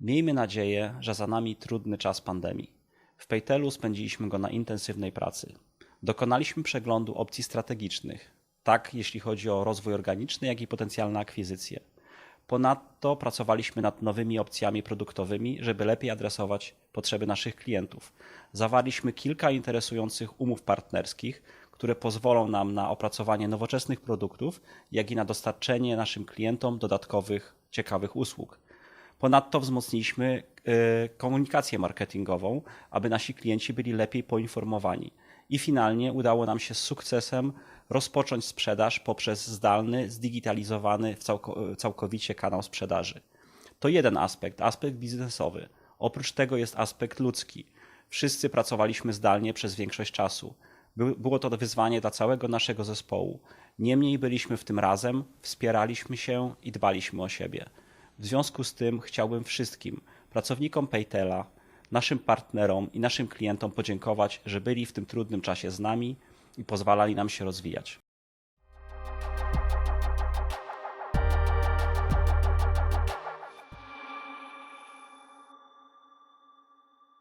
Miejmy nadzieję, że za nami trudny czas pandemii. W Paytelu spędziliśmy go na intensywnej pracy. Dokonaliśmy przeglądu opcji strategicznych, tak jeśli chodzi o rozwój organiczny, jak i potencjalne akwizycje. Ponadto pracowaliśmy nad nowymi opcjami produktowymi, żeby lepiej adresować potrzeby naszych klientów. Zawarliśmy kilka interesujących umów partnerskich, które pozwolą nam na opracowanie nowoczesnych produktów, jak i na dostarczenie naszym klientom dodatkowych, ciekawych usług. Ponadto wzmocniliśmy y, komunikację marketingową, aby nasi klienci byli lepiej poinformowani. I finalnie udało nam się z sukcesem rozpocząć sprzedaż poprzez zdalny, zdigitalizowany całko- całkowicie kanał sprzedaży. To jeden aspekt, aspekt biznesowy. Oprócz tego jest aspekt ludzki. Wszyscy pracowaliśmy zdalnie przez większość czasu. By- Było to wyzwanie dla całego naszego zespołu. Niemniej byliśmy w tym razem, wspieraliśmy się i dbaliśmy o siebie. W związku z tym chciałbym wszystkim pracownikom Paytela, naszym partnerom i naszym klientom podziękować, że byli w tym trudnym czasie z nami i pozwalali nam się rozwijać.